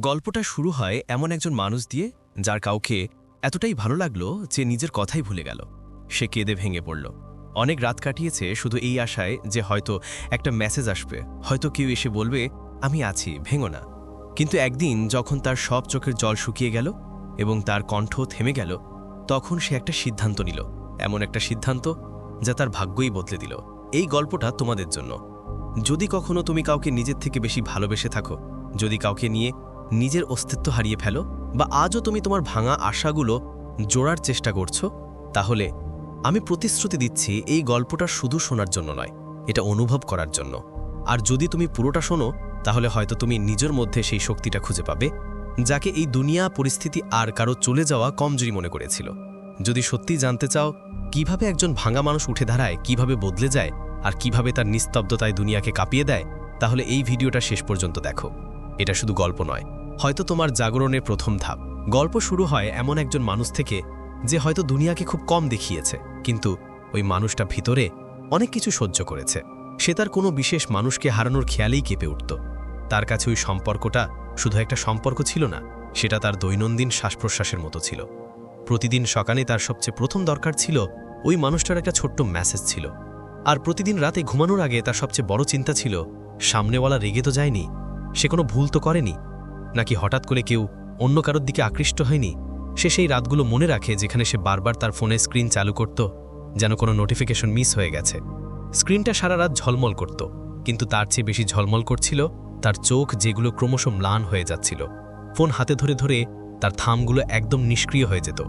গল্পটা শুরু হয় এমন একজন মানুষ দিয়ে যার কাউকে এতটাই ভালো লাগল যে নিজের কথাই ভুলে গেল। সে কেঁদে ভেঙে পড়ল। অনেক রাত কাটিয়েছে শুধু এই আশায় যে হয়তো একটা মেসেজ আসবে। হয়তো কেউ এসে বলবে, আমি আছি, ভেঙো না। কিন্তু একদিন যখন তার সব চোখের জল শুকিয়ে গেল এবং তার কণ্ঠ থেমে গেল, তখন সে একটা সিদ্ধান্ত নিল। এমন একটা সিদ্ধান্ত যা তার ভাগ্যই বদলে দিল। এই গল্পটা তোমাদের জন্য। যদি কখনো তুমি কাউকে নিজের থেকে বেশি ভালোবেসে থাকো, যদি কাউকে নিয়ে নিজের অস্তিত্ব হারিয়ে ফেলো বা আজও তুমি তোমার ভাঙা আশাগুলো জোড়ার চেষ্টা করছ, তাহলে আমি প্রতিশ্রুতি দিচ্ছি এই গল্পটা শুধু শোনার জন্য নয়, এটা অনুভব করার জন্য। আর যদি তুমি পুরোটা শোনো, তাহলে হয়তো তুমি নিজের মধ্যে সেই শক্তিটা খুঁজে পাবে, যাকে এই দুনিয়া পরিস্থিতি আর কারও চলে যাওয়া কমজোরি মনে করেছিল। যদি সত্যি জানতে চাও, কীভাবে একজন ভাঙা মানুষ উঠে দাঁড়ায়, কীভাবে বদলে যায়, আর কীভাবে তার নিস্তব্ধতায় দুনিয়াকে কাঁপিয়ে দেয়, তাহলে এই ভিডিওটা শেষ পর্যন্ত দেখো। এটা শুধু গল্প নয় হয়তো তোমার জাগরণের প্রথম ধাপ। গল্প শুরু হয় এমন একজন মানুষ থেকে যে হয়তো দুনিয়াকে খুব কম দেখিয়েছে, কিন্তু ওই মানুষটা ভিতরে অনেক কিছু সহ্য করেছে। সে তার কোনো বিশেষ মানুষকে হারানোর খেয়ালেই কেঁপে উঠত। তার কাছে ওই সম্পর্কটা শুধু একটা সম্পর্ক ছিল না, সেটা তার দৈনন্দিন শ্বাস প্রশ্বাসের মতো ছিল। প্রতিদিন সকালে তার সবচেয়ে প্রথম দরকার ছিল ওই মানুষটার একটা ছোট্ট মেসেজ ছিল। আর প্রতিদিন রাতে ঘুমানোর আগে তার সবচেয়ে বড় চিন্তা ছিল, সামনেওয়ালা রেগে তো যায়নি, সে কোনো ভুল তো করেনি। নাকি হঠাৎ করে কেউ অন্য কারোর দিকে আকৃষ্ট হয়নি? সে সেই রাতগুলো মনে রাখে যেখানে সে বারবার তার ফোনে স্ক্রিন চালু করত, যেন কোনো নোটিফিকেশন মিস হয়ে গেছে। স্ক্রিনটা সারা রাত ঝলমল করত, কিন্তু তার চেয়ে বেশি ঝলমল করছিল তার চোখ যেগুলো ক্রমশ ম্লান হয়ে যাচ্ছিল। ফোন হাতে ধরে ধরে তার থামগুলো একদম নিষ্ক্রিয় হয়ে যেত।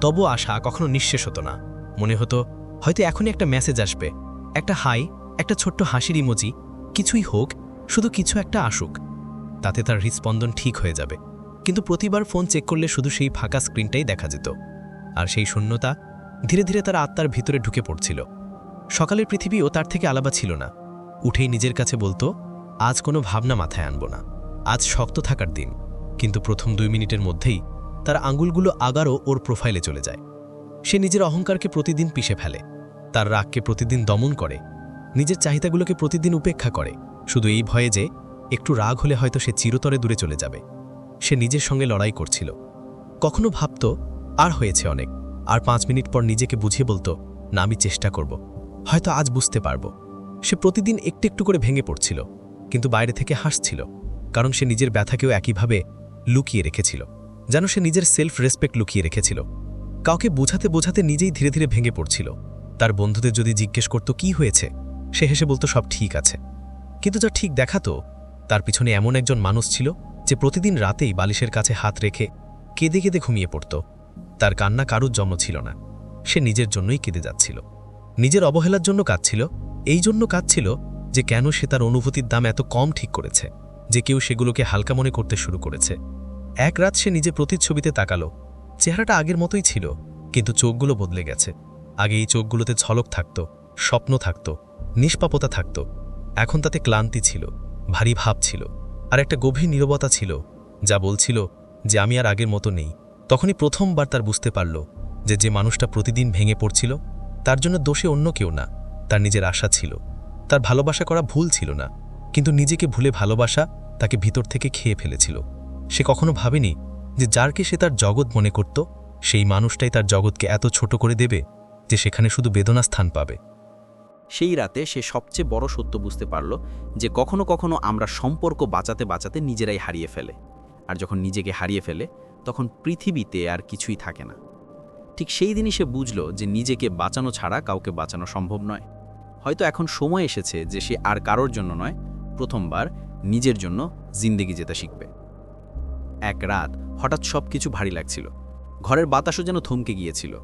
তবু আশা কখনো নিঃশেষ হতো না। মনে হতো, হয়তো এখনই একটা মেসেজ আসবে। একটা হাই, একটা ছোট্ট হাসির ইমোজি। কিছুই হোক, শুধু কিছু একটা আসুক। তাতে তার হৃদস্পন্দন ঠিক হয়ে যাবে। কিন্তু প্রতিবার ফোন চেক করলে শুধু সেই ফাঁকা স্ক্রিনটাই দেখা যেত। আর সেই শূন্যতা ধীরে ধীরে তার আত্মার ভিতরে ঢুকে পড়ছিল। সকালের পৃথিবীও তার থেকে আলাদা ছিল না। উঠেই নিজের কাছে বলতো, আজ কোনো ভাবনা মাথায় আনব না। আজ শক্ত থাকার দিন। কিন্তু প্রথম দুই মিনিটের মধ্যেই তার আঙুলগুলো আগারও ওর প্রোফাইলে চলে যায়। সে নিজের অহংকারকে প্রতিদিন পিষে ফেলে। তার রাগকে প্রতিদিন দমন করে। নিজের চাহিদাগুলোকে প্রতিদিন উপেক্ষা করে। শুধু এই ভয়ে যে একটু রাগ হলে হয়তো সে চিরতরে দূরে চলে যাবে। সে নিজের সঙ্গে লড়াই করছিল। কখনো ভাবত, আর হয়েছে অনেক। আর পাঁচ মিনিট পর নিজেকে বুঝিয়ে বলতো, না, আমি চেষ্টা করব। হয়তো আজ বুঝতে পারব। সে প্রতিদিন একটু একটু করে ভেঙে পড়ছিল, কিন্তু বাইরে থেকে হাসছিল, কারণ সে নিজের ব্যথাকেও একইভাবে লুকিয়ে রেখেছিল, যেন সে নিজের সেলফ রেসপেক্ট লুকিয়ে রেখেছিল। কাউকে বোঝাতে বোঝাতে নিজেই ধীরে ধীরে ভেঙে পড়ছিল। তার বন্ধুদের যদি জিজ্ঞেস করত, কি হয়েছে? সে হেসে বলতো, সব ঠিক আছে। কিন্তু যা ঠিক দেখাতো তার পিছনে এমন একজন মানুষ ছিল যে প্রতিদিন রাতেই বালিশের কাছে হাত রেখে কেঁদে কেঁদে ঘুমিয়ে পড়ত। তার কান্না কারুর জন্ম ছিল না। সে নিজের জন্যই কেঁদে যাচ্ছিল। নিজের অবহেলার জন্য কাঁদছিল। এই জন্য কাঁদছিল যে কেন সে তার অনুভূতির দাম এত কম ঠিক করেছে, যে কেউ সেগুলোকে হালকা মনে করতে শুরু করেছে। এক রাত সে নিজে প্রতিচ্ছবিতে তাকালো। চেহারাটা আগের মতোই ছিল, কিন্তু চোখগুলো বদলে গেছে। আগে এই চোখগুলোতে ঝলক থাকত, স্বপ্ন থাকত, নিষ্পাপতা থাকত। এখন তাতে ক্লান্তি ছিল। ভারী ভাব ছিল, আর একটা গভীর নীরবতা ছিল, যা বলছিল যে আমি আর আগের মতো নেই। তখনই প্রথমবার তার বুঝতে পারল যে যে মানুষটা প্রতিদিন ভেঙে পড়ছিল, তার জন্য দোষে অন্য কেউ না, তার নিজের আশা ছিল। তার ভালোবাসা করা ভুল ছিল না, কিন্তু নিজেকে ভুলে ভালোবাসা তাকে ভিতর থেকে খেয়ে ফেলেছিল। সে কখনো ভাবেনি যে যারকে সে তার জগৎ মনে করত, সেই মানুষটাই তার জগৎকে এত ছোট করে দেবে যে সেখানে শুধু বেদনা স্থান পাবে। সেই রাতে সে সবচেয়ে বড় সত্য বুঝতে পারল যে কখনো কখনো আমরা সম্পর্ক বাঁচাতে বাঁচাতে নিজেরাই হারিয়ে ফেলে। আর যখন নিজেকে হারিয়ে ফেলে, তখন পৃথিবীতে আর কিছুই থাকে না। ঠিক সেই দিনই সে বুঝল যে নিজেকে বাঁচানো ছাড়া কাউকে বাঁচানো সম্ভব নয়। হয়তো এখন সময় এসেছে যে সে আর কারোর জন্য নয়, প্রথমবার নিজের জন্য জিন্দেগি যেতে শিখবে। এক রাত হঠাৎ সব কিছু ভারী লাগছিল। ঘরের বাতাসও যেন থমকে গিয়েছিল।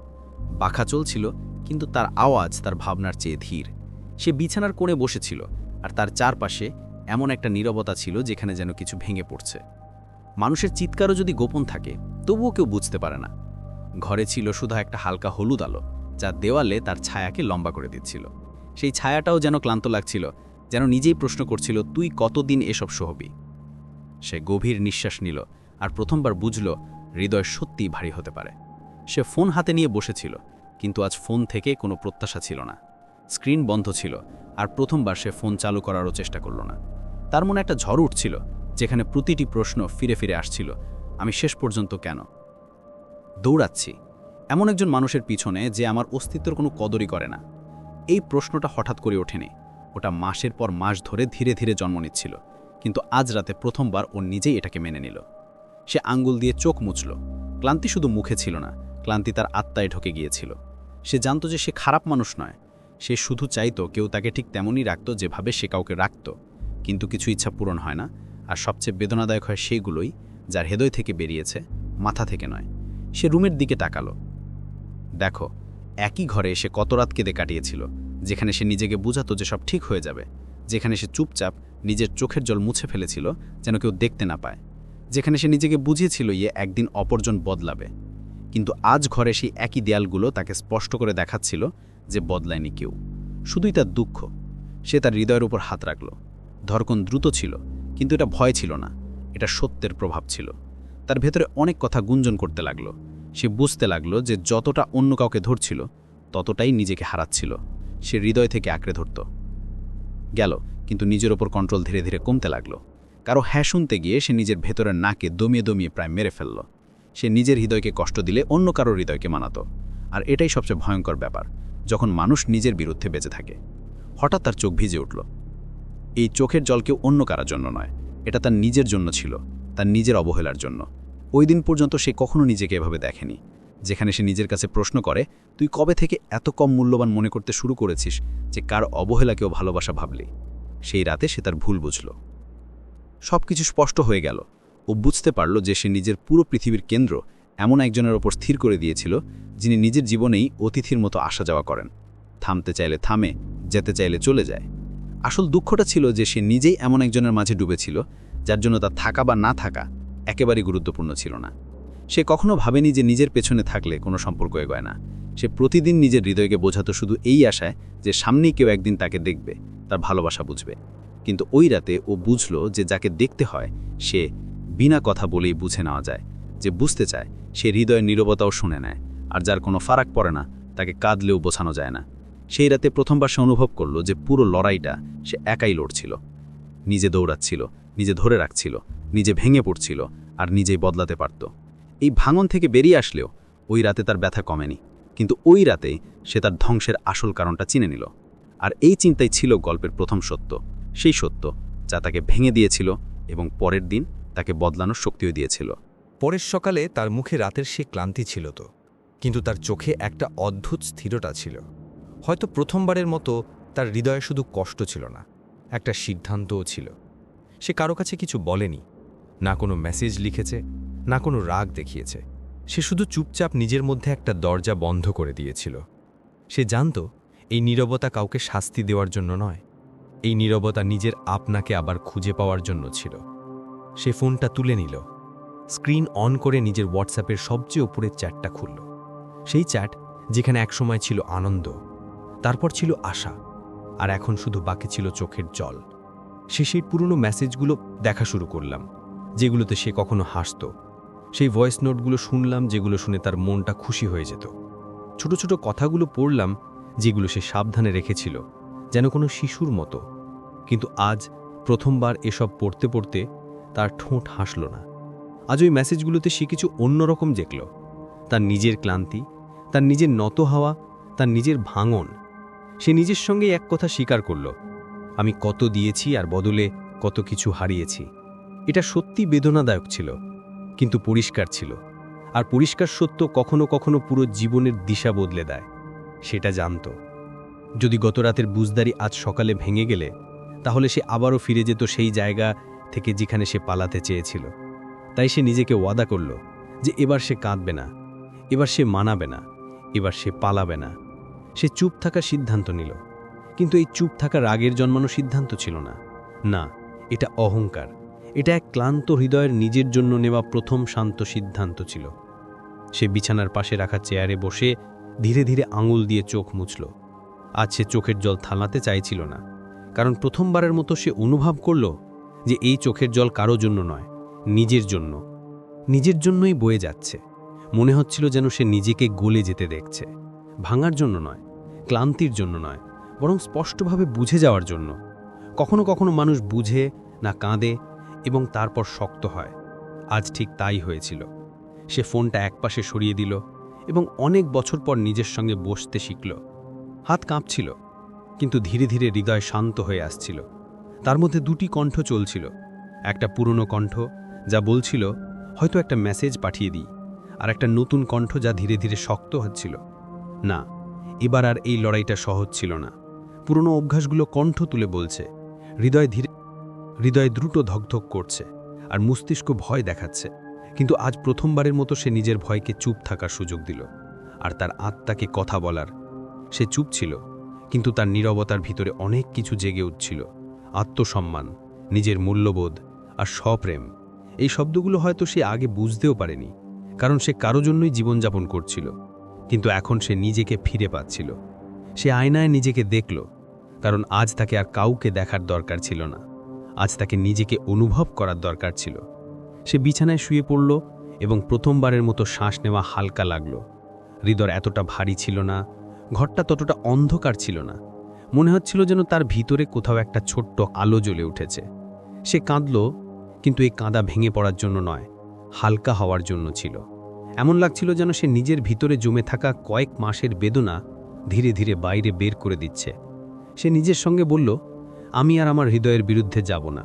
পাখা চলছিল, কিন্তু তার আওয়াজ, তার ভাবনার চেয়ে ধীর। সে বিছানার কোণে বসেছিল, আর তার চারপাশে এমন একটা নীরবতা ছিল যেখানে যেন কিছু ভেঙে পড়ছে। মানুষের চিৎকারও যদি গোপন থাকে, তবুও কেউ বুঝতে পারে না। ঘরে ছিল শুধু একটা হালকা হলুদ আলো, যা দেওয়ালে তার ছায়াকে লম্বা করে দিচ্ছিল। সেই ছায়াটাও যেন ক্লান্ত লাগছিল, যেন নিজেই প্রশ্ন করছিল, তুই কতদিন এসব সহবি সে গভীর নিঃশ্বাস নিল, আর প্রথমবার বুঝল, হৃদয় সত্যিই ভারী হতে পারে। সে ফোন হাতে নিয়ে বসেছিল, কিন্তু আজ ফোন থেকে কোনো প্রত্যাশা ছিল না। স্ক্রিন বন্ধ ছিল, আর প্রথমবার সে ফোন চালু করারও চেষ্টা করল না। তার মনে একটা ঝড় উঠছিল, যেখানে প্রতিটি প্রশ্ন ফিরে ফিরে আসছিল, আমি শেষ পর্যন্ত কেন? দৌড়াচ্ছি। এমন একজন মানুষের পিছনে যে আমার অস্তিত্বর কোনো কদরই করে না। এই প্রশ্নটা হঠাৎ করে ওঠেনি। ওটা মাসের পর মাস ধরে ধীরে ধীরে জন্ম নিচ্ছিল, কিন্তু আজ রাতে প্রথমবার ও নিজেই এটাকে মেনে নিল। সে আঙ্গুল দিয়ে চোখ মুছল। ক্লান্তি শুধু মুখে ছিল না ক্লান্তি তার আত্মায় ঢুকে গিয়েছিল। সে জানতো যে সে খারাপ মানুষ নয়। সে শুধু চাইতো কেউ তাকে ঠিক তেমনই রাখত যেভাবে সে কাউকে রাখত। কিন্তু কিছু ইচ্ছা পূরণ হয় না, আর সবচেয়ে বেদনাদায়ক হয় সেইগুলোই যার হৃদয় থেকে বেরিয়েছে, মাথা থেকে নয়। সে রুমের দিকে তাকালো। দেখো, একই ঘরে এসে কত রাত কেঁদে কাটিয়েছিল, যেখানে সে নিজেকে বুঝাতো যে সব ঠিক হয়ে যাবে, যেখানে সে চুপচাপ নিজের চোখের জল মুছে ফেলেছিল যেন কেউ দেখতে না পায়, যেখানে সে নিজেকে বুঝিয়েছিল ইয়ে একদিন অপরজন বদলাবে। কিন্তু আজ ঘরে সেই একই দেয়ালগুলো তাকে স্পষ্ট করে দেখাচ্ছিল যে বদলায়নি কেউ। শুধুই তার দুঃখ। সে তার হৃদয়ের উপর হাত রাখল। ধরকন দ্রুত ছিল, কিন্তু এটা ভয় ছিল না। এটা সত্যের প্রভাব ছিল। তার ভেতরে অনেক কথা গুঞ্জন করতে লাগল। সে বুঝতে লাগল যে যতটা অন্য কাউকে ধরছিল, ততটাই নিজেকে হারাচ্ছিল। সে হৃদয় থেকে আঁকড়ে ধরত। গেল, কিন্তু নিজের ওপর কন্ট্রোল ধীরে ধীরে কমতে লাগল। কারও হ্যাঁ শুনতে গিয়ে সে নিজের ভেতরের নাকে দমিয়ে দমিয়ে প্রায় মেরে ফেলল। সে নিজের হৃদয়কে কষ্ট দিলে অন্য কারোর হৃদয়কে মানাত। আর এটাই সবচেয়ে ভয়ঙ্কর ব্যাপার, যখন মানুষ নিজের বিরুদ্ধে বেঁচে থাকে। হঠাৎ তার চোখ ভিজে উঠল। এই চোখের জল কেউ অন্য কারোর জন্য নয়, এটা তার নিজের জন্য ছিল, তার নিজের অবহেলার জন্য। ওই দিন পর্যন্ত সে কখনো নিজেকে এভাবে দেখেনি। যেখানে সে নিজের কাছে প্রশ্ন করে, তুই কবে থেকে এত কম মূল্যবান মনে করতে শুরু করেছিস যে কার অবহেলাকেও ভালোবাসা ভাবলি? সেই রাতে সে তার ভুল বুঝল। সব কিছু স্পষ্ট হয়ে গেল। ও বুঝতে পারল যে সে নিজের পুরো পৃথিবীর কেন্দ্র এমন একজনের ওপর স্থির করে দিয়েছিল, যিনি নিজের জীবনেই অতিথির মতো আসা যাওয়া করেন। থামতে চাইলে থামে, যেতে চাইলে চলে যায়। আসল দুঃখটা ছিল যে সে নিজেই এমন একজনের মাঝে ডুবেছিল, যার জন্য তার থাকা বা না থাকা একেবারেই গুরুত্বপূর্ণ ছিল না। সে কখনো ভাবেনি যে নিজের পেছনে থাকলে কোনো সম্পর্ক এগোয় না। সে প্রতিদিন নিজের হৃদয়কে বোঝাতো শুধু এই আশায় যে সামনেই কেউ একদিন তাকে দেখবে, তার ভালোবাসা বুঝবে। কিন্তু ওই রাতে ও বুঝল যে যাকে দেখতে হয়, সে বিনা কথা বলেই বুঝে নেওয়া যায় যে বুঝতে চায়, সে হৃদয়ের নীরবতাও শুনে নেয়, আর যার কোনো ফারাক পড়ে না, তাকে কাঁদলেও বোঝানো যায় না। সেই রাতে প্রথমবার সে অনুভব করল যে পুরো লড়াইটা সে একাই লড়ছিল। নিজে দৌড়াচ্ছিল, নিজে ধরে রাখছিল, নিজে ভেঙে পড়ছিল, আর নিজেই বদলাতে পারত। এই ভাঙন থেকে বেরিয়ে আসলেও ওই রাতে তার ব্যথা কমেনি, কিন্তু ওই রাতেই সে তার ধ্বংসের আসল কারণটা চিনে নিল। আর এই চিন্তাই ছিল গল্পের প্রথম সত্য, সেই সত্য যা তাকে ভেঙে দিয়েছিল এবং পরের দিন তাকে বদলানোর শক্তিও দিয়েছিল। পরের সকালে তার মুখে রাতের সে ক্লান্তি ছিল তো, কিন্তু তার চোখে একটা অদ্ভুত স্থিরতা ছিল। হয়তো প্রথমবারের মতো তার হৃদয়ে শুধু কষ্ট ছিল না, একটা সিদ্ধান্তও ছিল। সে কারও কাছে কিছু বলেনি, না কোনো মেসেজ লিখেছে, না কোনো রাগ দেখিয়েছে। সে শুধু চুপচাপ নিজের মধ্যে একটা দরজা বন্ধ করে দিয়েছিল। সে জানত, এই নীরবতা কাউকে শাস্তি দেওয়ার জন্য নয়, এই নীরবতা নিজের আপনাকে আবার খুঁজে পাওয়ার জন্য ছিল। সে ফোনটা তুলে নিল। স্ক্রিন অন করে নিজের হোয়াটসঅ্যাপের সবচেয়ে ওপরের চ্যাটটা খুলল। সেই চ্যাট, যেখানে একসময় ছিল আনন্দ, তারপর ছিল আশা, আর এখন শুধু বাকি ছিল চোখের জল। সে সেই পুরনো মেসেজগুলো দেখা শুরু করলাম, যেগুলোতে সে কখনো হাসত। সেই ভয়েস নোটগুলো শুনলাম, যেগুলো শুনে তার মনটা খুশি হয়ে যেত। ছোট ছোট কথাগুলো পড়লাম, যেগুলো সে সাবধানে রেখেছিল, যেন কোনো শিশুর মতো। কিন্তু আজ প্রথমবার এসব পড়তে পড়তে তার ঠোঁট হাসল না। আজ ওই মেসেজগুলোতে সে কিছু অন্যরকম দেখল। তার নিজের ক্লান্তি, তার নিজের নত হওয়া, তার নিজের ভাঙন। সে নিজের সঙ্গে এক কথা স্বীকার করল, আমি কত দিয়েছি আর বদলে কত কিছু হারিয়েছি। এটা সত্যি বেদনাদায়ক ছিল, কিন্তু পরিষ্কার ছিল। আর পরিষ্কার সত্য কখনো কখনো পুরো জীবনের দিশা বদলে দেয়। সেটা জানত। যদি গত রাতের বুঝদারি আজ সকালে ভেঙে গেলে, তাহলে সে আবারও ফিরে যেত সেই জায়গা থেকে যেখানে সে পালাতে চেয়েছিল। তাই সে নিজেকে ওয়াদা করল যে এবার সে কাঁদবে না, এবার সে মানাবে না, এবার সে পালাবে না। সে চুপ থাকার সিদ্ধান্ত নিল। কিন্তু এই চুপ থাকার রাগের জন্মানো সিদ্ধান্ত ছিল না। না, এটা অহংকার। এটা এক ক্লান্ত হৃদয়ের নিজের জন্য নেওয়া প্রথম শান্ত সিদ্ধান্ত ছিল। সে বিছানার পাশে রাখা চেয়ারে বসে ধীরে ধীরে আঙুল দিয়ে চোখ মুছল। আজ সে চোখের জল থালাতে চাইছিল না, কারণ প্রথমবারের মতো সে অনুভব করল যে এই চোখের জল কারও জন্য নয়, নিজের জন্য। নিজের জন্যই বয়ে যাচ্ছে। মনে হচ্ছিল যেন সে নিজেকে গলে যেতে দেখছে। ভাঙার জন্য নয়, ক্লান্তির জন্য নয়, বরং স্পষ্টভাবে বুঝে যাওয়ার জন্য। কখনো কখনো মানুষ বুঝে না কাঁদে এবং তারপর শক্ত হয়। আজ ঠিক তাই হয়েছিল। সে ফোনটা একপাশে সরিয়ে দিল এবং অনেক বছর পর নিজের সঙ্গে বসতে শিখল। হাত কাঁপছিল, কিন্তু ধীরে ধীরে হৃদয় শান্ত হয়ে আসছিল। তার মধ্যে দুটি কণ্ঠ চলছিল। একটা পুরনো কণ্ঠ যা বলছিল, হয়তো একটা মেসেজ পাঠিয়ে দিই। আর একটা নতুন কণ্ঠ যা ধীরে ধীরে শক্ত হচ্ছিল। না, এবার আর এই লড়াইটা সহজ ছিল না। পুরনো অভ্যাসগুলো কণ্ঠ তুলে বলছে। হৃদয় ধীরে, হৃদয় দ্রুত ধকধক করছে আর মস্তিষ্ক ভয় দেখাচ্ছে। কিন্তু আজ প্রথমবারের মতো সে নিজের ভয়কে চুপ থাকার সুযোগ দিল। আর তার আত্মাকে কথা বলার, সে চুপ ছিল। কিন্তু তার নীরবতার ভিতরে অনেক কিছু জেগে উঠছিল। আত্মসম্মান, নিজের মূল্যবোধ আর স্বপ্রেম। এই শব্দগুলো হয়তো সে আগে বুঝতেও পারেনি, কারণ সে কারও জন্যই জীবনযাপন করছিল, কিন্তু এখন সে নিজেকে ফিরে পাচ্ছিল। সে আয়নায় নিজেকে দেখল, কারণ আজ তাকে আর কাউকে দেখার দরকার ছিল না। আজ তাকে নিজেকে অনুভব করার দরকার ছিল। সে বিছানায় শুয়ে পড়ল এবং প্রথমবারের মতো শ্বাস নেওয়া হালকা লাগল। হৃদয় এতটা ভারী ছিল না, ঘরটা ততটা অন্ধকার ছিল না। মনে হচ্ছিল যেন তার ভিতরে কোথাও একটা ছোট্ট আলো জ্বলে উঠেছে। সে কাঁদল, কিন্তু এই কাঁদা ভেঙে পড়ার জন্য নয়, হালকা হওয়ার জন্য ছিল। এমন লাগছিল যেন সে নিজের ভিতরে জমে থাকা কয়েক মাসের বেদনা ধীরে ধীরে বাইরে বের করে দিচ্ছে। সে নিজের সঙ্গে বলল, আমি আর আমার হৃদয়ের বিরুদ্ধে যাব না।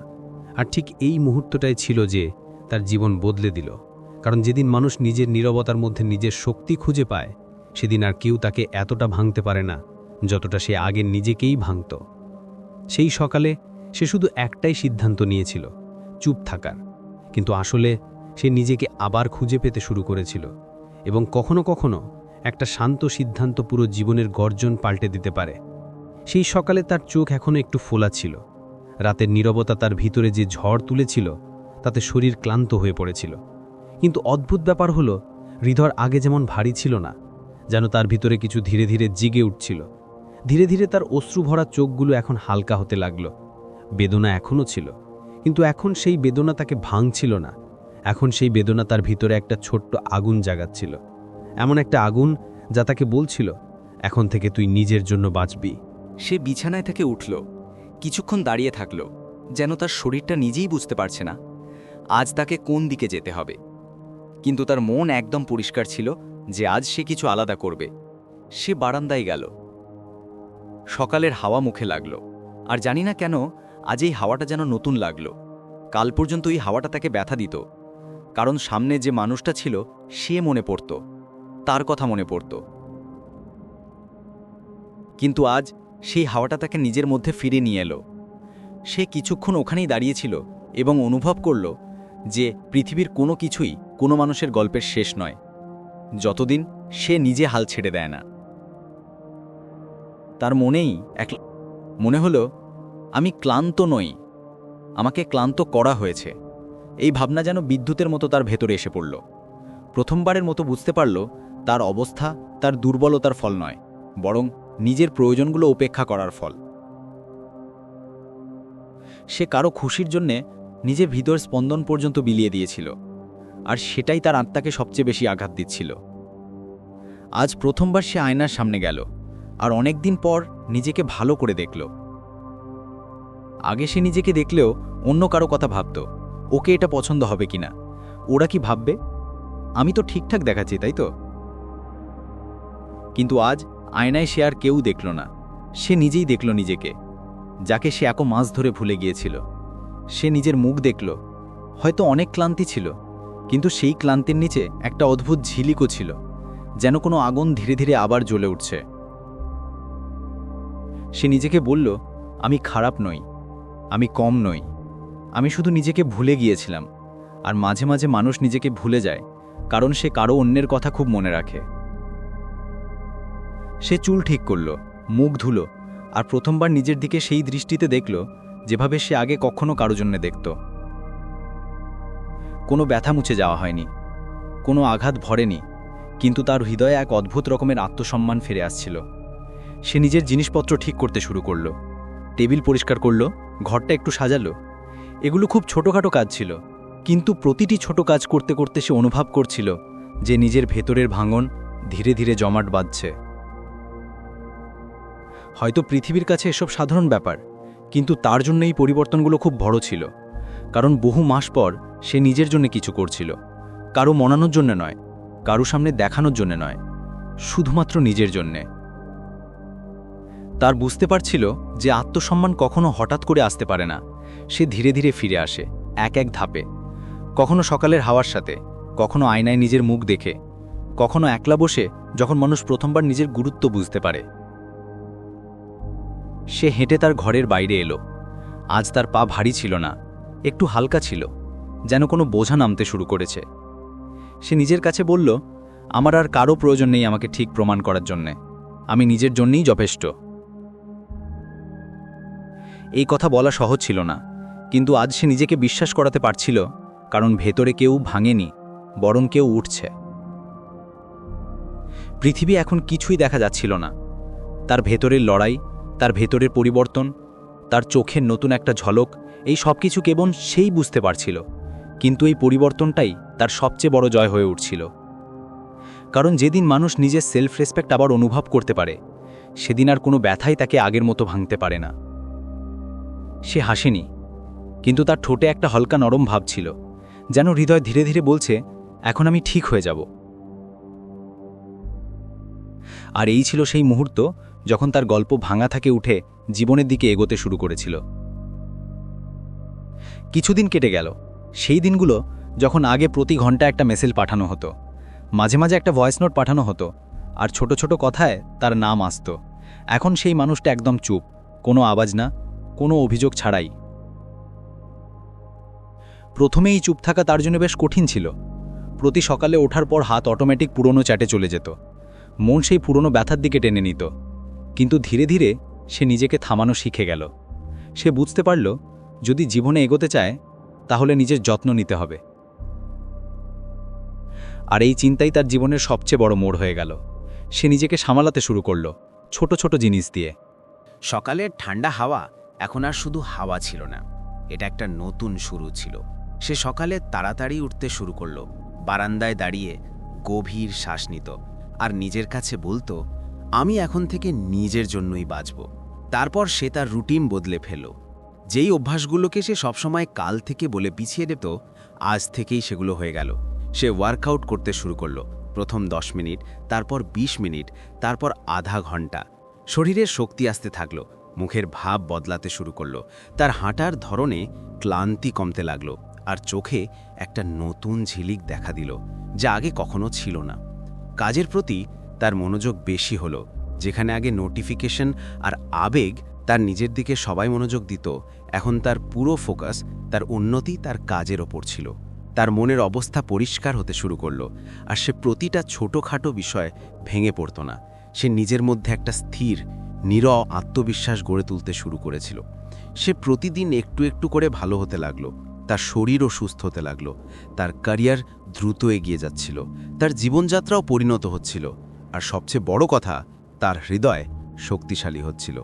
আর ঠিক এই মুহূর্তটাই ছিল যে তার জীবন বদলে দিল। কারণ যেদিন মানুষ নিজের নীরবতার মধ্যে নিজের শক্তি খুঁজে পায়, সেদিন আর কেউ তাকে এতটা ভাঙতে পারে না যতটা সে আগে নিজেকেই ভাঙত। সেই সকালে সে শুধু একটাই সিদ্ধান্ত নিয়েছিল, চুপ থাকার। কিন্তু আসলে সে নিজেকে আবার খুঁজে পেতে শুরু করেছিল এবং কখনো কখনো একটা শান্ত সিদ্ধান্ত পুরো জীবনের গর্জন পাল্টে দিতে পারে। সেই সকালে তার চোখ এখনও একটু ফোলা ছিল। রাতের নীরবতা তার ভিতরে যে ঝড় তুলেছিল, তাতে শরীর ক্লান্ত হয়ে পড়েছিল। কিন্তু অদ্ভুত ব্যাপার হলো, হৃদয় আগে যেমন ভারী ছিল না, যেন তার ভিতরে কিছু ধীরে ধীরে জিগে উঠছিল। ধীরে ধীরে তার অশ্রু ভরা চোখগুলো এখন হালকা হতে লাগল। বেদনা এখনও ছিল, কিন্তু এখন সেই বেদনা তাকে ভাঙছিল না। এখন সেই বেদনা তার ভিতরে একটা ছোট্ট আগুন জাগাচ্ছিল। এমন একটা আগুন যা তাকে বলছিল, এখন থেকে তুই নিজের জন্য বাঁচবি। সে বিছানায় থেকে উঠল, কিছুক্ষণ দাঁড়িয়ে থাকল, যেন তার শরীরটা নিজেই বুঝতে পারছে না। আজ তাকে কোন দিকে যেতে হবে? কিন্তু তার মন একদম পরিষ্কার ছিল যে আজ সে কিছু আলাদা করবে। সে বারান্দায় গেল। সকালের হাওয়া মুখে লাগল। আর জানি না কেন, আজ এই হাওয়াটা যেন নতুন লাগল। কাল পর্যন্ত এই হাওয়াটা তাকে ব্যথা দিত। কারণ সামনে যে মানুষটা ছিল, সে মনে পড়ত। তার কথা মনে পড়ত। কিন্তু আজ সেই হাওয়াটা তাকে নিজের মধ্যে ফিরে নিয়ে এলো। সে কিছুক্ষণ ওখানেই দাঁড়িয়েছিল এবং অনুভব করল যে পৃথিবীর কোনো কিছুই কোনো মানুষের গল্পের শেষ নয়। যতদিন সে নিজে হাল ছেড়ে দেয় না। তার মনেই এক মনে হলো, আমি ক্লান্ত নই। আমাকে ক্লান্ত করা হয়েছে। এই ভাবনা যেন বিদ্যুতের মতো তার ভেতরে এসে পড়ল। প্রথমবারের মতো বুঝতে পারল, তার অবস্থা তার দুর্বলতার ফল নয়, বরং নিজের প্রয়োজনগুলো উপেক্ষা করার ফল। সে কারও খুশির জন্যে নিজের ভিতর স্পন্দন পর্যন্ত বিলিয়ে দিয়েছিল, আর সেটাই তার আত্মাকে সবচেয়ে বেশি আঘাত দিচ্ছিল। আজ প্রথমবার সে আয়নার সামনে গেল। আর অনেক দিন পর নিজেকে ভালো করে দেখল। আগে সে নিজেকে দেখলেও অন্য কারও কথা ভাবত, ওকে এটা পছন্দ হবে কিনা। ওরা কি ভাববে? আমি তো ঠিকঠাক দেখাচ্ছি, তাই তো? কিন্তু আজ আয়নায় সে আর কেউ দেখল না। সে নিজেই দেখল নিজেকে, যাকে সে এক মাস ধরে ভুলে গিয়েছিল। সে নিজের মুখ দেখল, হয়তো অনেক ক্লান্তি ছিল, কিন্তু সেই ক্লান্তির নিচে একটা অদ্ভুত ঝিলিকও ছিল, যেন কোনো আগুন ধীরে ধীরে আবার জ্বলে উঠছে। সে নিজেকে বলল, আমি খারাপ নই, আমি কম নই। আমি শুধু নিজেকে ভুলে গিয়েছিলাম। আর মাঝে মাঝে মানুষ নিজেকে ভুলে যায়, কারণ সে কারও অন্যের কথা খুব মনে রাখে। সে চুল ঠিক করল, মুখ ধুলো, আর প্রথমবার নিজের দিকে সেই দৃষ্টিতে দেখল, যেভাবে সে আগে কখনো কারও জন্য দেখত। কোনো ব্যথা মুছে যাওয়া হয়নি, কোনো আঘাত ভরেনি, কিন্তু তার হৃদয়ে এক অদ্ভুত রকমের আত্মসম্মান ফিরে আসছিল। সে নিজের জিনিসপত্র ঠিক করতে শুরু করল। টেবিল পরিষ্কার করল, ঘরটা একটু সাজালো। এগুলো খুব ছোটোখাটো কাজ ছিল, কিন্তু প্রতিটি ছোট কাজ করতে করতে সে অনুভব করছিল যে নিজের ভেতরের ভাঙন ধীরে ধীরে জমাট বাঁধছে। হয়তো পৃথিবীর কাছে এসব সাধারণ ব্যাপার, কিন্তু তার জন্য এই পরিবর্তনগুলো খুব বড় ছিল, কারণ বহু মাস পর সে নিজের জন্য কিছু করছিল, কারও মনানোর জন্য নয়, কারও সামনে দেখানোর জন্য নয়, শুধুমাত্র নিজের জন্যে। তার বুঝতে পারছিল যে আত্মসম্মান কখনো হঠাৎ করে আসতে পারে না। সে ধীরে ধীরে ফিরে আসে, এক এক ধাপে। কখনো সকালের হাওয়ার সাথে, কখনো আয়নায় নিজের মুখ দেখে, কখনো একলা বসে যখন মানুষ প্রথমবার নিজের গুরুত্ব বুঝতে পারে। সে হেঁটে তার ঘরের বাইরে এলো। আজ তার পা ভারী ছিল না, একটু হালকা ছিল, যেন কোনো বোঝা নামতে শুরু করেছে। সে নিজের কাছে বলল, আমার আর কারও প্রয়োজন নেই আমাকে ঠিক প্রমাণ করার জন্যে। আমি নিজের জন্যই যথেষ্ট। এই কথা বলা সহজ ছিল না। কিন্তু আজ সে নিজেকে বিশ্বাস করাতে পারছিল, কারণ ভেতরে কেউ ভাঙেনি, বরং কেউ উঠছে। পৃথিবী এখন কিছুই দেখা যাচ্ছিল না। তার ভেতরের লড়াই, তার ভেতরের পরিবর্তন, তার চোখের নতুন একটা ঝলক, এই সব কিছু কেবল সেই বুঝতে পারছিল। কিন্তু এই পরিবর্তনটাই তার সবচেয়ে বড় জয় হয়ে উঠছিল। কারণ যেদিন মানুষ নিজের সেলফ রেসপেক্ট আবার অনুভব করতে পারে, সেদিন আর কোনো ব্যথাই তাকে আগের মতো ভাঙতে পারে না। সে হাসেনি, কিন্তু তার ঠোঁটে একটা হালকা নরম ভাব ছিল, যেন হৃদয় ধীরে ধীরে বলছে, এখন আমি ঠিক হয়ে যাব। আর এই ছিল সেই মুহূর্ত যখন তার গল্প ভাঙা থাকে উঠে জীবনের দিকে এগোতে শুরু করেছিল। কিছুদিন কেটে গেল। সেই দিনগুলো যখন আগে প্রতি ঘণ্টা একটা মেসেজ পাঠানো হতো, মাঝে মাঝে একটা ভয়েস নোট পাঠানো হতো, আর ছোট ছোট কথায় তার নাম আসতো। এখন সেই মানুষটা একদম চুপ, কোনো আওয়াজ না কোনো অভিযোগ ছাড়াই। প্রথমে এই চুপ থাকা তার জন্য বেশ কঠিন ছিল। প্রতি সকালে ওঠার পর হাত অটোমেটিক পুরনো চ্যাটে চলে যেত। মন সেই পুরনো ব্যথার দিকে টেনে নিত। কিন্তু ধীরে ধীরে সে নিজেকে থামানো শিখে গেল। সে বুঝতে পারল, যদি জীবনে এগোতে চায়, তাহলে নিজের যত্ন নিতে হবে। আর এই চিন্তাই তার জীবনের সবচেয়ে বড় মোড় হয়ে গেল। সে নিজেকে সামালাতে শুরু করল, ছোট ছোট জিনিস দিয়ে। সকালের ঠান্ডা হাওয়া এখন আর শুধু হাওয়া ছিল না, এটা একটা নতুন শুরু ছিল। সে সকালে তাড়াতাড়ি উঠতে শুরু করল, বারান্দায় দাঁড়িয়ে গভীর শ্বাস নিত আর নিজের কাছে বলতো, আমি এখন থেকে নিজের জন্যই বাঁচব। তারপর সে তার রুটিন বদলে ফেল যেই অভ্যাসগুলোকে সে সবসময় কাল থেকে বলে পিছিয়ে দিত, আজ থেকেই সেগুলো হয়ে গেল। সে ওয়ার্কআউট করতে শুরু করল, প্রথম দশ মিনিট, তারপর ২০ মিনিট, তারপর আধা ঘণ্টা। শরীরের শক্তি আসতে থাকল মুখের ভাব বদলাতে শুরু করল। তার হাঁটার ধরনে ক্লান্তি কমতে লাগল আর চোখে একটা নতুন ঝিলিক দেখা দিল, যা আগে কখনো ছিল না। কাজের প্রতি তার মনোযোগ বেশি হলো, যেখানে আগে নোটিফিকেশন আর আবেগ তার নিজের দিকে সবাই মনোযোগ দিত, এখন তার পুরো ফোকাস তার উন্নতি তার কাজের ওপর ছিল। তার মনের অবস্থা পরিষ্কার হতে শুরু করল আর সে প্রতিটা ছোটোখাটো বিষয় ভেঙে পড়ত না। সে নিজের মধ্যে একটা স্থির নির আত্মবিশ্বাস গড়ে তুলতে শুরু করেছিল। সে প্রতিদিন একটু একটু করে ভালো হতে লাগল, তার শরীরও সুস্থ হতে লাগল, তার ক্যারিয়ার দ্রুত এগিয়ে যাচ্ছিল, তার জীবনযাত্রাও পরিণত হচ্ছিল, আর সবচেয়ে বড় কথা, তার হৃদয় শক্তিশালী হচ্ছিল।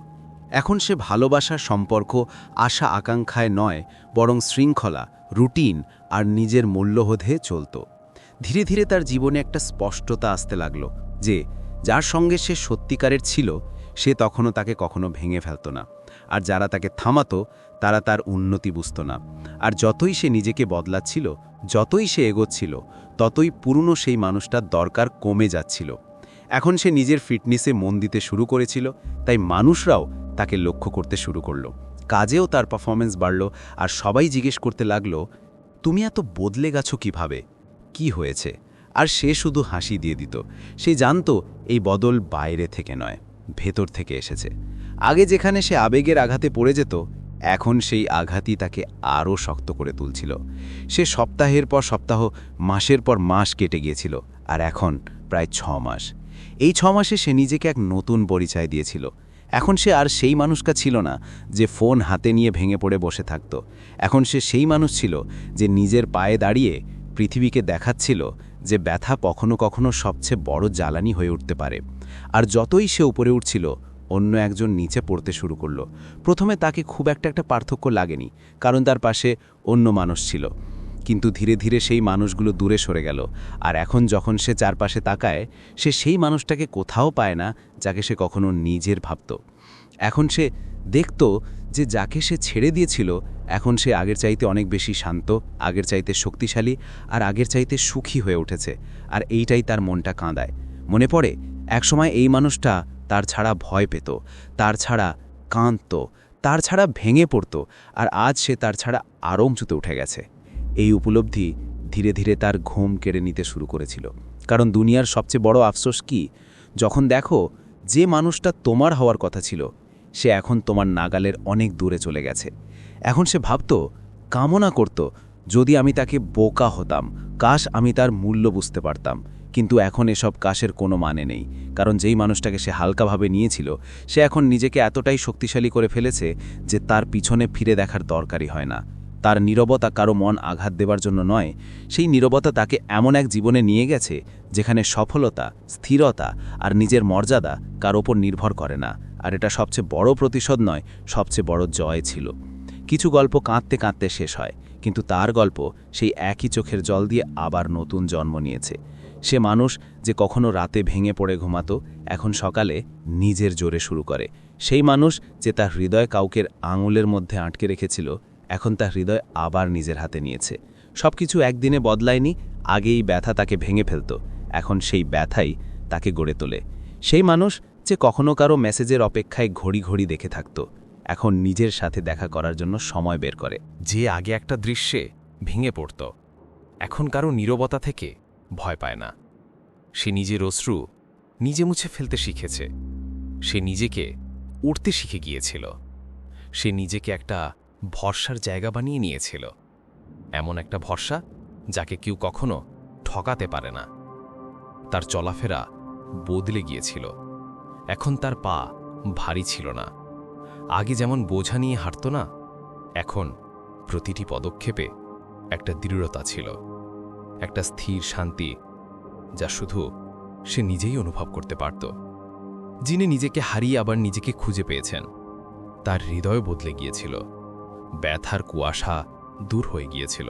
এখন সে ভালোবাসার সম্পর্ক, আশা, আকাঙ্ক্ষায় নয়, বরং শৃঙ্খলা, রুটিন আর নিজের মূল্যবোধে চলত। ধীরে ধীরে তার জীবনে একটা স্পষ্টতা আসতে লাগল যে, যার সঙ্গে সে সত্যিকারের ছিল সে তখনও তাকে কখনো ভেঙে ফেলত না। আর যারা তাকে থামাতো, তারা তার উন্নতি বুঝত না। আর যতই সে নিজেকে বদলাচ্ছিল, যতই সে এগোচ্ছিল, ততই পুরনো সেই মানুষটার দরকার কমে যাচ্ছিল। এখন সে নিজের ফিটনেসে মন দিতে শুরু করেছিল, তাই মানুষরাও তাকে লক্ষ্য করতে শুরু করল। কাজেও তার পারফরমেন্স বাড়ল, আর সবাই জিজ্ঞেস করতে লাগল, তুমি এত বদলে গেছো কীভাবে? কি হয়েছে? আর সে শুধু হাসি দিয়ে দিত। সে জানতো, এই বদল বাইরে থেকে নয়। ভেতর থেকে এসেছে। আগে যেখানে সে আবেগের আঘাতে পড়ে যেত, এখন সেই আঘাতই তাকে আরও শক্ত করে তুলছিল। সে সপ্তাহের পর সপ্তাহ, মাসের পর মাস কেটে গিয়েছিল, আর এখন প্রায় ছ মাস। এই ছ মাসে সে নিজেকে এক নতুন পরিচয় দিয়েছিল। এখন সে আর সেই মানুষটা ছিল না, যে ফোন হাতে নিয়ে ভেঙে পড়ে বসে থাকত। এখন সে সেই মানুষ ছিল, যে নিজের পায়ে দাঁড়িয়ে পৃথিবীকে দেখাচ্ছিল যে ব্যথা কখনো কখনো সবচেয়ে বড় জ্বালানি হয়ে উঠতে পারে। আর যতই সে উপরে উঠছিল, অন্য একজন নিচে পড়তে শুরু করল। প্রথমে তাকে খুব একটা একটা পার্থক্য লাগেনি, কারণ তার পাশে অন্য মানুষ ছিল। কিন্তু ধীরে ধীরে সেই মানুষগুলো দূরে সরে গেল, আর এখন যখন সে চারপাশে তাকায়, সে সেই মানুষটাকে কোথাও পায় না যাকে সে কখনো নিজের ভাবত। এখন সে দেখত যে যাকে সে ছেড়ে দিয়েছিল, এখন সে আগের চাইতে অনেক বেশি শান্ত, আগের চাইতে শক্তিশালী আর আগের চাইতে সুখী হয়ে উঠেছে, আর এইটাই তার মনটা কাঁদায়। মনে পড়ে একসময় এই মানুষটা তার ছাড়া ভয় পেত, তার ছাড়া কাঁদত, তার ছাড়া ভেঙে পড়ত আর আজ সে তার ছাড়া আরও উঁচুতে উঠে গেছে। এই উপলব্ধি ধীরে ধীরে তার ঘুম কেড়ে নিতে শুরু করেছিল। কারণ দুনিয়ার সবচেয়ে বড় আফসোস কি? যখন দেখো যে মানুষটা তোমার হওয়ার কথা ছিল, সে এখন তোমার নাগালের অনেক দূরে চলে গেছে। এখন সে ভাবত, কামনা করত, যদি আমি তাকে বোকা হতাম, কাশ আমি তার মূল্য বুঝতে পারতাম। কিন্তু এখন এসব কাশের কোনো মানে নেই, কারণ যেই মানুষটাকে সে হালকাভাবে নিয়েছিল, সে এখন নিজেকে এতটাই শক্তিশালী করে ফেলেছে যে তার পিছনে ফিরে দেখার দরকারই হয় না। তার নীরবতা কারও মন আঘাত দেবার জন্য নয়, সেই নীরবতা তাকে এমন এক জীবনে নিয়ে গেছে যেখানে সফলতা, স্থিরতা আর নিজের মর্যাদা কার ওপর নির্ভর করে না, আর এটা সবচেয়ে বড় প্রতিশোধ নয়, সবচেয়ে বড় জয় ছিল। কিছু গল্প কাঁদতে কাঁদতে শেষ হয়, কিন্তু তার গল্প সেই একই চোখের জল দিয়ে আবার নতুন জন্ম নিয়েছে। সে মানুষ যে কখনো রাতে ভেঙে পড়ে ঘুমাতো, এখন সকালে নিজের জোরে শুরু করে। সেই মানুষ যে তার হৃদয় কাউকের আঙুলের মধ্যে আটকে রেখেছিল, এখন তার হৃদয় আবার নিজের হাতে নিয়েছে। সবকিছু একদিনে বদলায়নি, আগেই ব্যথা তাকে ভেঙে ফেলত। এখন সেই ব্যথাই তাকে গড়ে তোলে। সেই মানুষ যে কখনো কারও মেসেজের অপেক্ষায় ঘড়ি ঘড়ি দেখে থাকত, এখন নিজের সাথে দেখা করার জন্য সময় বের করে। যে আগে একটা দৃশ্যে ভেঙে পড়ত, এখন কারও নীরবতা থেকে ভয় পায় না। সে নিজের অশ্রু নিজে মুছে ফেলতে শিখেছে। সে নিজেকে উঠতে শিখে গিয়েছিল। সে নিজেকে একটা ভরসার জায়গা বানিয়ে নিয়েছিল। এমন একটা ভরসা যাকে কেউ কখনো ঠকাতে পারে না। তার চলাফেরা বদলে গিয়েছিল। এখন তার পা ভারী ছিল না। আগে যেমন বোঝা নিয়ে হাঁটত না, এখন প্রতিটি পদক্ষেপে একটা দৃঢ়তা ছিল। একটা স্থির শান্তি যা শুধু সে নিজেই অনুভব করতে পারত। যিনি নিজেকে হারিয়ে আবার নিজেকে খুঁজে পেয়েছেন, তার হৃদয় বদলে গিয়েছিল, ব্যথার কুয়াশা দূর হয়ে গিয়েছিল।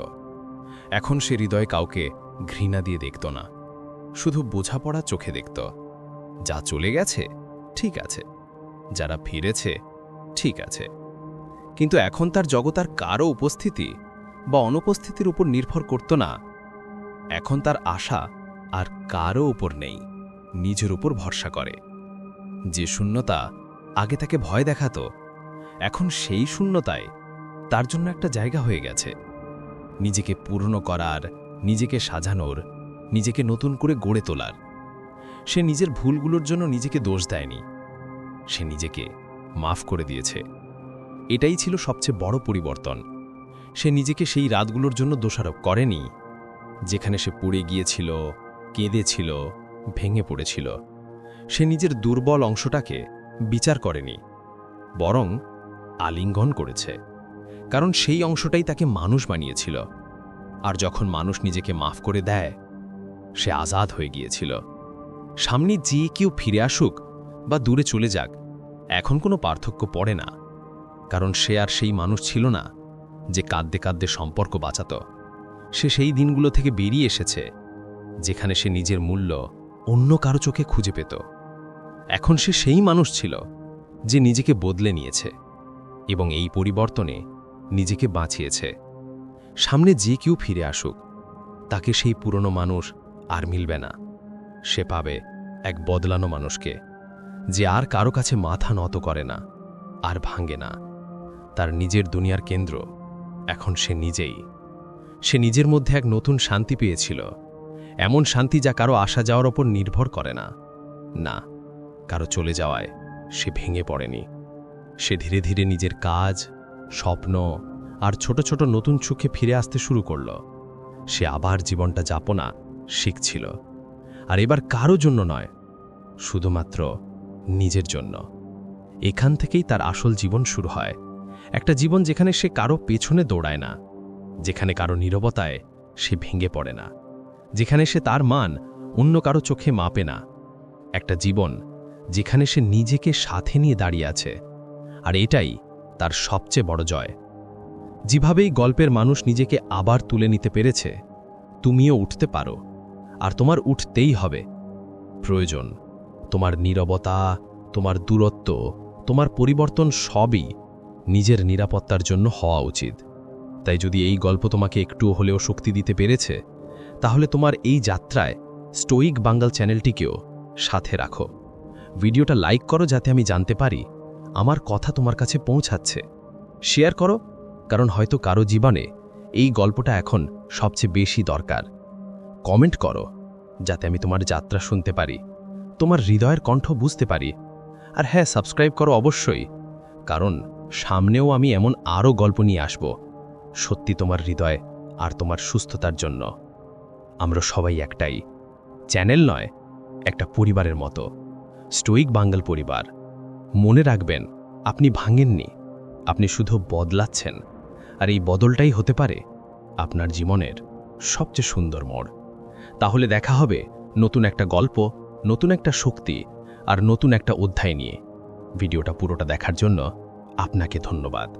এখন সে হৃদয় কাউকে ঘৃণা দিয়ে দেখত না, শুধু বোঝাপড়া চোখে দেখত। যা চলে গেছে, ঠিক আছে, যারা ফিরেছে, ঠিক আছে। কিন্তু এখন তার জগতার কারও উপস্থিতি বা অনুপস্থিতির উপর নির্ভর করত না। এখন তার আশা আর কারও উপর নেই, নিজের উপর ভরসা করে। যে শূন্যতা আগে তাকে ভয় দেখাত, এখন সেই শূন্যতায় তার জন্য একটা জায়গা হয়ে গেছে। নিজেকে পূর্ণ করার, নিজেকে সাজানোর, নিজেকে নতুন করে গড়ে তোলার। সে নিজের ভুলগুলোর জন্য নিজেকে দোষ দেয়নি। সে নিজেকে মাফ করে দিয়েছে। এটাই ছিল সবচেয়ে বড় পরিবর্তন। সে নিজেকে সেই রাতগুলোর জন্য দোষারোপ করেনি। যেখানে সে পুড়ে গিয়েছিল, কেঁদেছিল, ভেঙে পড়েছিল। সে নিজের দুর্বল অংশটাকে বিচার করেনি, বরং আলিঙ্গন করেছে। কারণ সেই অংশটাই তাকে মানুষ বানিয়েছিল। আর যখন মানুষ নিজেকে মাফ করে দেয়, সে আজাদ হয়ে গিয়েছিল। সামনে যে কেউ ফিরে আসুক বা দূরে চলে যাক, এখন কোনো পার্থক্য পড়ে না। কারণ সে আর সেই মানুষ ছিল না যে কাঁদতে কাঁদতে সম্পর্ক বাঁচাত। সে সেই দিনগুলো থেকে বেরিয়ে এসেছে, যেখানে সে নিজের মূল্য অন্য কারও চোখে খুঁজে পেত। এখন সে সেই মানুষ ছিল, যে নিজেকে বদলে নিয়েছে এবং এই পরিবর্তনে নিজেকে বাঁচিয়েছে। সামনে যে কেউ ফিরে আসুক, তাকে সেই পুরনো মানুষ আর মিলবে না। সে পাবে এক বদলানো মানুষকে, যে আর কারও কাছে মাথা নত করে না আর ভাঙে না। তার নিজের দুনিয়ার কেন্দ্র এখন সে নিজেই। সে নিজের মধ্যে এক নতুন শান্তি পেয়েছিল। এমন শান্তি যা কারও আসা যাওয়ার ওপর নির্ভর করে না। না, কারও চলে যাওয়ায় সে ভেঙে পড়েনি। সে ধীরে ধীরে নিজের কাজ, স্বপ্ন আর ছোট ছোট নতুন সুখে ফিরে আসতে শুরু করল। সে আবার জীবনটা যাপনা শিখছিল। আর এবার কারও জন্য নয়, শুধুমাত্র নিজের জন্য। এখান থেকেই তার আসল জীবন শুরু হয়। একটা জীবন যেখানে সে কারও পেছনে দৌড়ায় না। যেখানে কারও নীরবতায় সে ভেঙে পড়ে না। যেখানে সে তার মান অন্য কারও চোখে মাপে না। একটা জীবন যেখানে সে নিজেকে সাথে নিয়ে দাঁড়িয়ে আছে, আর এটাই তার সবচেয়ে বড় জয়। যেভাবেই গল্পের মানুষ নিজেকে আবার তুলে নিতে পেরেছে, তুমিও উঠতে পারো, আর তোমার উঠতেই হবে। প্রয়োজন, তোমার নীরবতা, তোমার দূরত্ব, তোমার পরিবর্তন সবই নিজের নিরাপত্তার জন্য হওয়া উচিত। তাই যদি এই গল্প তোমাকে একটু হলেও শক্তি দিতে পেরেছে, তাহলে তোমার এই যাত্রায় স্টোইক বাঙ্গাল চ্যানেলটিকেও সাথে রাখো। ভিডিওটা লাইক করো যাতে আমি জানতে পারি আমার কথা তোমার কাছে পৌঁছাচ্ছে। শেয়ার করো, কারণ হয়তো কারও জীবনে এই গল্পটা এখন সবচেয়ে বেশি দরকার। কমেন্ট করো, যাতে আমি তোমার যাত্রা শুনতে পারি, তোমার হৃদয়ের কণ্ঠ বুঝতে পারি। আর হ্যাঁ সাবস্ক্রাইব করো অবশ্যই, কারণ সামনেও আমি এমন আরও গল্প নিয়ে আসব। সত্যি তোমার হৃদয় আর তোমার সুস্থতার জন্য। আমরা সবাই একটাই। চ্যানেল নয়, একটা পরিবারের মতো। স্টোইক বাঙ্গাল পরিবার। মনে রাখবেন, আপনি ভাঙেননি। আপনি শুধু বদলাচ্ছেন। আর এই বদলটাই হতে পারে আপনার জীবনের সবচেয়ে সুন্দর মোড়। তাহলে দেখা হবে নতুন একটা গল্প, নতুন একটা শক্তি আর নতুন একটা অধ্যায় নিয়ে। ভিডিওটা পুরোটা দেখার জন্য আপনাকে ধন্যবাদ।